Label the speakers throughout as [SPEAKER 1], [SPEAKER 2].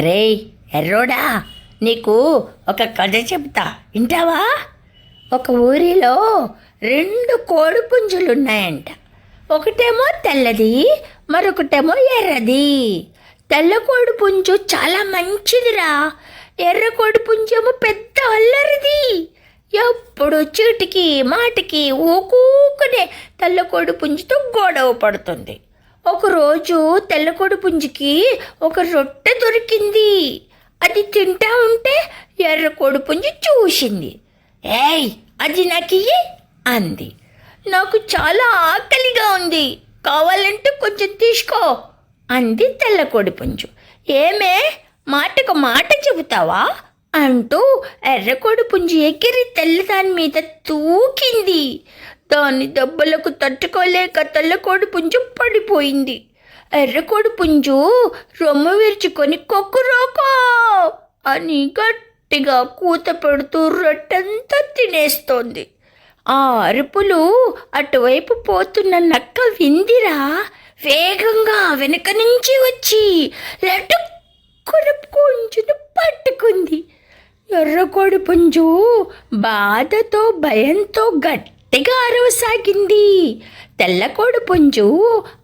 [SPEAKER 1] రే ఎర్రోడా నీకు ఒక కథ చెప్తా. వింటావా? ఒక ఊరిలో రెండు కోడి పుంజులు ఉన్నాయంట ఒకటేమో తెల్లది మరొకటేమో ఎర్రది. తెల్ల కోడి పుంజు చాలా మంచిదిరా. ఎర్ర కోడి పుంజేమో పెద్ద అల్లరిది. ఎప్పుడు చీటికి మాటికి ఊకూకునే తెల్ల కోడి పుంజుతో గొడవ పడుతుంది. ఒకరోజు తెల్లకొడు పుంజికి ఒక రొట్టె దొరికింది. అది తింటా ఉంటే ఎర్ర పుంజి చూసింది. ఏయ్ అది నాకు అంది. నాకు చాలా ఆకలిగా ఉంది. కావాలంటే కొంచెం తీసుకో అంది తెల్లకోడి పుంజు ఏమే మాటకు మాట చెబుతావా? అంటూ ఎర్రకోడి పుంజు ఎగిరి తెల్లదాని మీద తూకింది. దాని దెబ్బలకు తట్టుకోలేక తెల్లకోడి పుంజు పడిపోయింది. ఎర్రకోడి పుంజు రొమ్ము విరుచుకొని కొక్కురోకో అని గట్టిగా కూత పెడుతూ రొట్టెంతా తినేస్తోంది. ఆ అరుపులు అటువైపు పోతున్న నక్క విందిరా వేగంగా వెనక నుంచి వచ్చి లటుక్కున పుంజును పట్టుకుంది. ఎర్రకోడి పుంజు బాధతో భయంతో గట్టి గట్టిగా అరవసాగింది. తెల్లకోడి పుంజు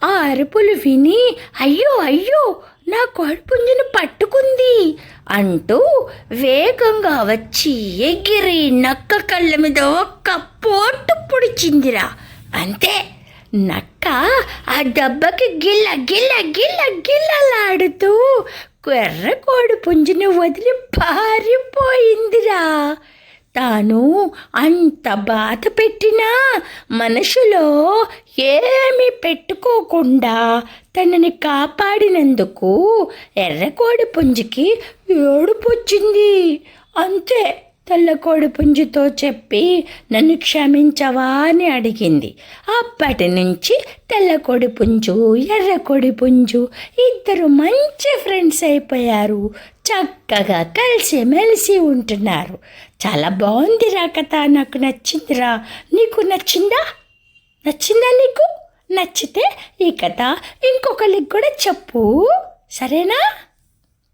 [SPEAKER 1] ఆ అరుపులు విని అయ్యో అయ్యో నా కోడి పుంజును పట్టుకుంది అంటూ వేగంగా వచ్చి ఎగిరి నక్క కళ్ళ మీద ఒక్క పోటు పొడిచిందిరా. అంతే నక్క ఆ దెబ్బకి గిల్ల గిల్ల గిల్ల గిల్లలాడుతూ ఎర్ర కోడి పుంజును వదిలి పారిపోయిందిరా. తాను అంత బాధ పెట్టినా మనసులో ఏమీ పెట్టుకోకుండా తనని కాపాడినందుకు ఎర్రకోడి పుంజుకి ఏడుపు వచ్చింది అంతే. తెల్లకోడి పుంజుతో చెప్పి నన్ను క్షమించవా అని అడిగింది. అప్పటి నుంచి తెల్లకోడి పుంజు ఎర్రకోడి పుంజు ఇద్దరు మంచి ఫ్రెండ్స్ అయిపోయారు. చక్కగా కలిసి మెలిసి ఉంటున్నారు. చాలా బాగుందిరా కథ నాకు నచ్చిందిరా. నీకు నచ్చిందా? నచ్చిందా నీకు? నచ్చితే ఈ కథ ఇంకొకరికి కూడా చెప్పు. సరేనా?